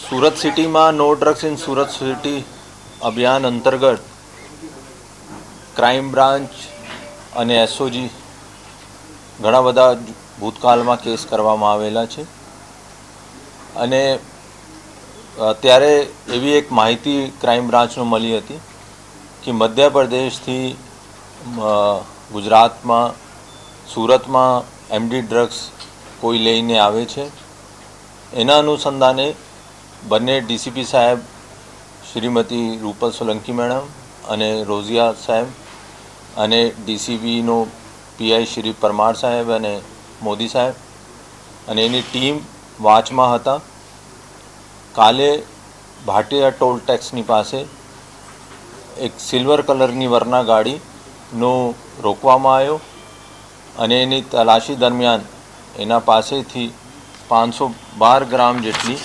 સુરત સિટીમાં no drugs in Surat city અભિયાન અંતર્ગત ક્રાઇમ બ્રાન્ચ અને એસઓજી ઘણા બધા ભૂતકાળમાં કેસ કરવામાં આવેલા છે. અને ત્યારે એવી એક માહિતી ક્રાઇમ બ્રાન્ચનો મળી હતી કે મધ્યપ્રદેશથી ગુજરાતમાં, સુરતમાં એમડી ડ્રગ્સ કોઈ લઈને આવે છે. એના અનુસંધાને બંને ડીસીપી સાહેબ, શ્રીમતી રૂપલ સોલંકી મેડમ અને રોઝિયા સાહેબ અને ડીસીબીનો પીઆઈ શ્રી પરમાર સાહેબ અને મોદી સાહેબ અને એની ટીમ વાચમાં હતા. કાલે ભાટિયા ટોલ ટેક્સની પાસે એક સિલ્વર કલરની વરના ગાડીનો રોકવામાં આવ્યો અને એની તલાશી દરમિયાન એના પાસેથી પાંચસો બાર ગ્રામ જેટલી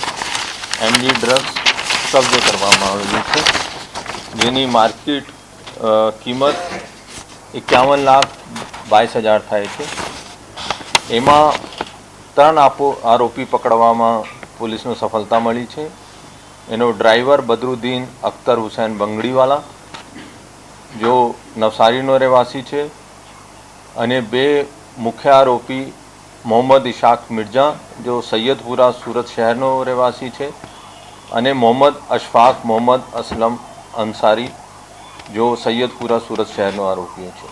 એમડી ડ્રગ્સ કબજે કરવામાં આવેલી છે. જેની માર્કેટ કિંમત એકાવન લાખ બાવીસ હજાર થાય છે. એમાં ત્રણ આપો, આરોપી પકડવામાં પોલીસને સફળતા મળી છે. એનો ડ્રાઈવર બદરુદ્દીન અખ્તર હુસૈન બંગડીવાલા, જો નવસારીનો રહેવાસી છે. અને બે મુખ્ય આરોપી મોહમ્મદ ઇશાક મિર્ઝા જો સૈયદપુરા સુરત શહેરનો રહેવાસી છે, અને મોહમ્મદ અશફાક મોહમ્મદ અસલમ અંસારી, જો સૈયદપુરા સુરત શહેરનો આરોપી છે.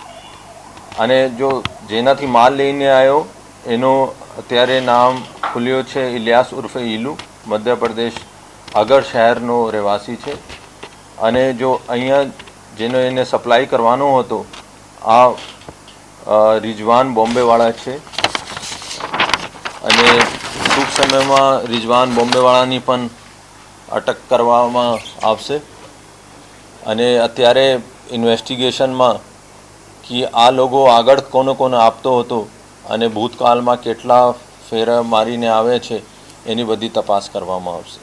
અને જો જેનાથી માલ લઈને આવ્યો, એનો અત્યારે નામ ખુલ્યો છે ઇલિયાસ ઉર્ફે ઇલુ મધ્યપ્રદેશ અગર શહેરનો રહેવાસી છે. અને જો અહીંયા જેનો એને સપ્લાય કરવાનો હતો, આ રિજવાન બોમ્બેવાળા છે અને ટૂંક સમયમાં રિજવાન બોમ્બેવાળાની પણ અટક કરવામાં આવશે. અને અત્યારે ઇન્વેસ્ટિગેશનમાં કે આ લોકો આગળ કોને કોને આપતો હતો અને ભૂતકાળમાં કેટલા ફેરા મારીને આવે છે, એની બધી તપાસ કરવામાં આવશે.